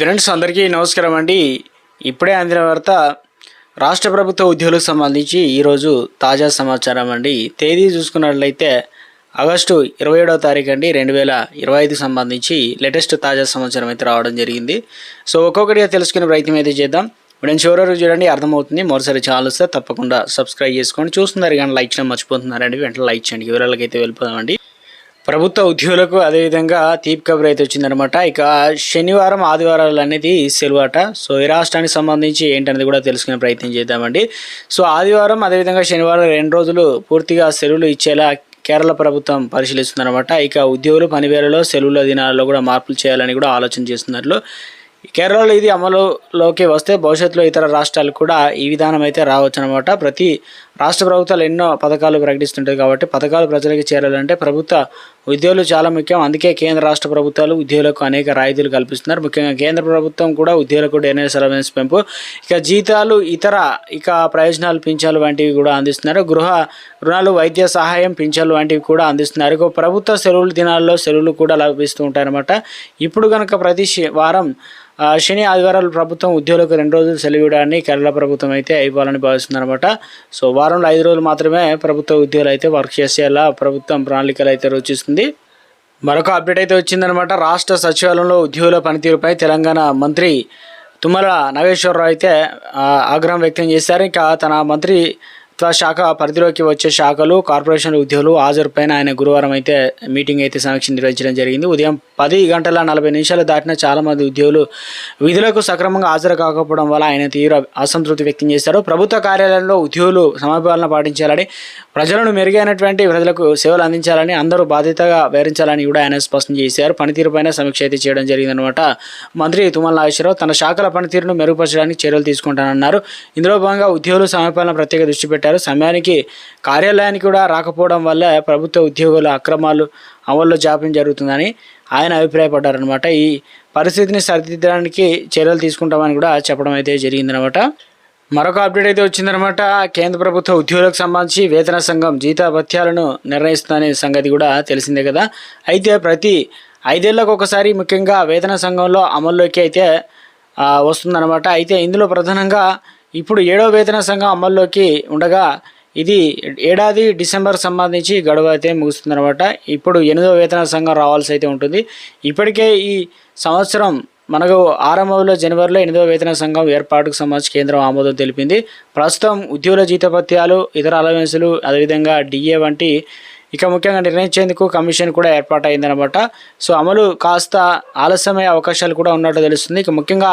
Friends అందరికీ నమస్కారం అండి. ఇప్పుడే అందిన వార్త రాష్ట్ర ప్రభుత్వ ఉద్యోగులకు సంబంధించి ఈరోజు తాజా సమాచారం అండి. తేదీ చూసుకున్నట్లయితే ఆగస్టు ఇరవై ఏడవ తారీఖు అండి రెండు వేల ఇరవై ఐదు సంబంధించి లేటెస్ట్ తాజా సమాచారం అయితే రావడం జరిగింది. సో ఒక్కొక్కటిగా తెలుసుకునే ప్రయత్నం అయితే చేద్దాం. ఇప్పుడు నేను చివరి వరకు చూడండి అర్థమవుతుంది. మరోసారి ఛానల్ వస్తే తప్పకుండా సబ్స్క్రైబ్ చేసుకోండి చూస్తున్నారు కానీ లైక్ చేయడం మర్చిపోతున్నారండి. వెంటనే లైక్ చేయండి. వివరాలకైతే వెళ్ళిపోదామండి. ప్రభుత్వ ఉద్యోగులకు అదేవిధంగా తీపి కబురు అయితే వచ్చిందనమాట ఇక శనివారం ఆదివారాలు అనేది సెలవు సో ఈ రాష్ట్రానికి సంబంధించి ఏంటనేది కూడా తెలుసుకునే ప్రయత్నం చేద్దామండి. సో ఆదివారం అదేవిధంగా శనివారం రెండు రోజులు పూర్తిగా సెలవులు ఇచ్చేలా కేరళ ప్రభుత్వం పరిశీలిస్తుందన్నమాట. ఇక ఉద్యోగులు పనివేళలో సెలవుల దినాల్లో కూడా మార్పులు చేయాలని కూడా ఆలోచన చేస్తున్నట్లు. కేరళలో ఇది అమలులోకి వస్తే భవిష్యత్తులో ఇతర రాష్ట్రాలు కూడా ఈ విధానం అయితే రావచ్చు అనమాట ప్రతి రాష్ట్ర ప్రభుత్వాలు ఎన్నో పథకాలు ప్రకటిస్తుంటాయి కాబట్టి పథకాలు ప్రజలకు చేరాలంటే ప్రభుత్వ ఉద్యోగులు చాలా ముఖ్యం. అందుకే కేంద్ర రాష్ట్ర ప్రభుత్వాలు ఉద్యోగులకు అనేక రాయితీలు కల్పిస్తున్నారు. ముఖ్యంగా కేంద్ర ప్రభుత్వం కూడా ఉద్యోగులకు డెనైస్ అలవెన్స్ పెంపు ఇక జీతాలు ఇతర ఇక ప్రయోజనాలు పింఛన్లు వంటివి కూడా అందిస్తున్నారు. గృహ రుణాలు వైద్య సహాయం పింఛన్లు వంటివి కూడా అందిస్తున్నారు. ఇక ప్రభుత్వ సెలవుల దినాల్లో సెలవులు కూడా లభిస్తూ ఉంటాయన్నమాట. ఇప్పుడు కనుక ప్రతి శ- వారం శని ఆదివారాలు ప్రభుత్వం ఉద్యోగులకు రెండు రోజులు సెలవు ఇవ్వడాన్ని కేరళ ప్రభుత్వం అయితే ఇవ్వాలని భావిస్తుందన్నమాట. సో వారంలో ఐదు రోజులు మాత్రమే ప్రభుత్వ ఉద్యోగులు అయితే వర్క్ చేసేలా ప్రభుత్వం ప్రణాళికలు అయితే రచిస్తుంది మరొక అప్డేట్ అయితే వచ్చిందనమాట రాష్ట్ర సచివాలయంలో ఉద్యోగుల పనితీరుపై తెలంగాణ మంత్రి తుమ్మల నాగేశ్వరరావు అయితే ఆగ్రహం వ్యక్తం చేశారు. ఇంకా తన మంత్రి శాఖ పరిధిలోకి వచ్చే శాఖలు కార్పొరేషన్ ఉద్యోగులు హాజరుపైన ఆయన గురువారం అయితే మీటింగ్ అయితే సమీక్ష నిర్వహించడం జరిగింది. ఉదయం పది గంటల నలభై నిమిషాలు దాటిన చాలామంది ఉద్యోగులు విధులకు సక్రమంగా హాజరు కాకపోవడం వల్ల ఆయన తీవ్ర అసంతృప్తి వ్యక్తం చేశారు. ప్రభుత్వ కార్యాలయంలో ఉద్యోగులు సమయపాలన పాటించాలని ప్రజలను మెరుగైనటువంటి ప్రజలకు సేవలు అందించాలని అందరూ బాధ్యతగా వివరించాలని కూడా ఆయన స్పష్టం చేశారు. పనితీరుపైన సమీక్ష అయితే చేయడం జరిగిందనమాట మంత్రి తుమ్మల నాగేశ్వరరావు తన శాఖల పనితీరును మెరుగుపరచడానికి చర్యలు తీసుకుంటానన్నారు. ఇందులో భాగంగా ఉద్యోగులు సమయపాలన ప్రత్యేక దృష్టి పెట్టారు. సమయానికి కార్యాలయానికి కూడా రాకపోవడం వల్ల ప్రభుత్వ ఉద్యోగుల అక్రమాలు అమల్లో జాప్యం జరుగుతుందని ఆయన అభిప్రాయపడ్డారనమాట ఈ పరిస్థితిని సరిదిద్దడానికి చర్యలు తీసుకుంటామని కూడా చెప్పడం అయితే జరిగిందనమాట మరొక అప్డేట్ అయితే వచ్చిందనమాట కేంద్ర ప్రభుత్వ ఉద్యోగులకు సంబంధించి వేతన సంఘం జీత భత్యాలను నిర్ణయిస్తుందనే సంగతి కూడా తెలిసిందే కదా. అయితే ప్రతి ఐదేళ్ళకు ఒకసారి ముఖ్యంగా వేతన సంఘంలో అమల్లోకి అయితే వస్తుందన్నమాట. అయితే ఇందులో ప్రధానంగా ఇప్పుడు ఏడో వేతన సంఘం అమల్లోకి ఉండగా ఇది ఏడాది డిసెంబర్ సంబంధించి గడువు అయితే ముగుస్తుందన్నమాట. ఇప్పుడు ఎనిమిదో వేతన సంఘం రావాల్సి అయితే ఉంటుంది. ఇప్పటికే ఈ సంవత్సరం మనకు ఆరంభంలో జనవరిలో ఎనిమిదవ వేతన సంఘం ఏర్పాటుకు సంబంధించి కేంద్రం ఆమోదం తెలిపింది. ప్రస్తుతం ఉద్యోగుల జీతపత్యాలు ఇతర అలవెన్సులు అదేవిధంగా డిఏ వంటి ఇక ముఖ్యంగా నిర్ణయించేందుకు కమిషన్ కూడా ఏర్పాటైందనమాట సో అమలు కాస్త ఆలస్యమయ్యే అవకాశాలు కూడా ఉన్నట్టు తెలుస్తుంది. ఇక ముఖ్యంగా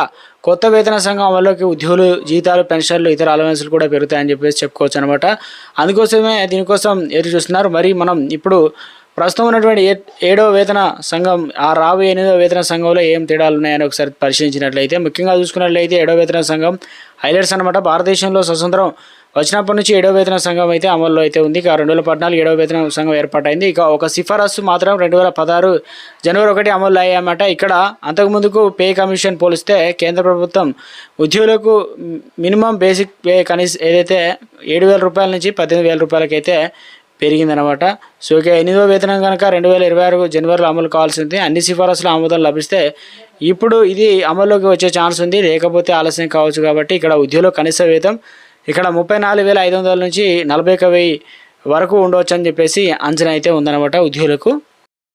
కొత్త వేతన సంఘం అమలులోకి ఉద్యోగులు జీతాలు పెన్షన్లు ఇతర అలవెన్సులు కూడా పెరుగుతాయని చెప్పేసి చెప్పుకోవచ్చు అనమాట అందుకోసమే దీనికోసం ఎదురు చూస్తున్నారు మరి మనం ఇప్పుడు ప్రస్తుతం ఉన్నటువంటి ఏడవ ఏడో వేతన సంఘం ఆ రాబోయే ఎనిమిదో వేతన సంఘంలో ఏం తేడాలు ఉన్నాయని ఒకసారి పరిశీలించినట్లయితే ముఖ్యంగా చూసుకున్నట్లయితే ఏడో వేతన సంఘం హైలైట్స్ అనమాట భారతదేశంలో స్వతంత్రం వచ్చినప్పటి నుంచి ఏడో వేతన సంఘం అయితే అమల్లో అయితే ఉంది. ఇక రెండు వేల పద్నాలుగు ఏడవ వేతన సంఘం ఏర్పాటైంది. ఇక ఒక సిఫారసు మాత్రం రెండు వేల పదహారు జనవరి ఒకటి అమల్లో అయ్యాయన్నమాట. ఇక్కడ అంతకుముందుకు పే కమిషన్ పోలిస్తే కేంద్ర ప్రభుత్వం ఉద్యోగులకు మినిమం బేసిక్ పే కనీస ఏదైతే ఏడు వేల రూపాయల నుంచి పద్దెనిమిది వేల రూపాయలకైతే పెరిగిందనమాట. సో ఇక ఎనిమిదో వేతనం కనుక రెండు వేల ఇరవై ఆరు జనవరిలో అమలు కావాల్సింది. అన్ని సిఫారసులు ఆమోదం లభిస్తే ఇప్పుడు ఇది అమల్లోకి వచ్చే ఛాన్స్ ఉంది. లేకపోతే ఆలస్యం కావచ్చు కాబట్టి ఇక్కడ ఉద్యోగుల కనీస వేతం ఇక్కడ ముప్పై నాలుగు వేల ఐదు వందల నుంచి నలభై ఒక వెయ్యి వరకు ఉండవచ్చు అని చెప్పేసి అంచనా అయితే ఉందన్నమాట ఉద్యోగులకు.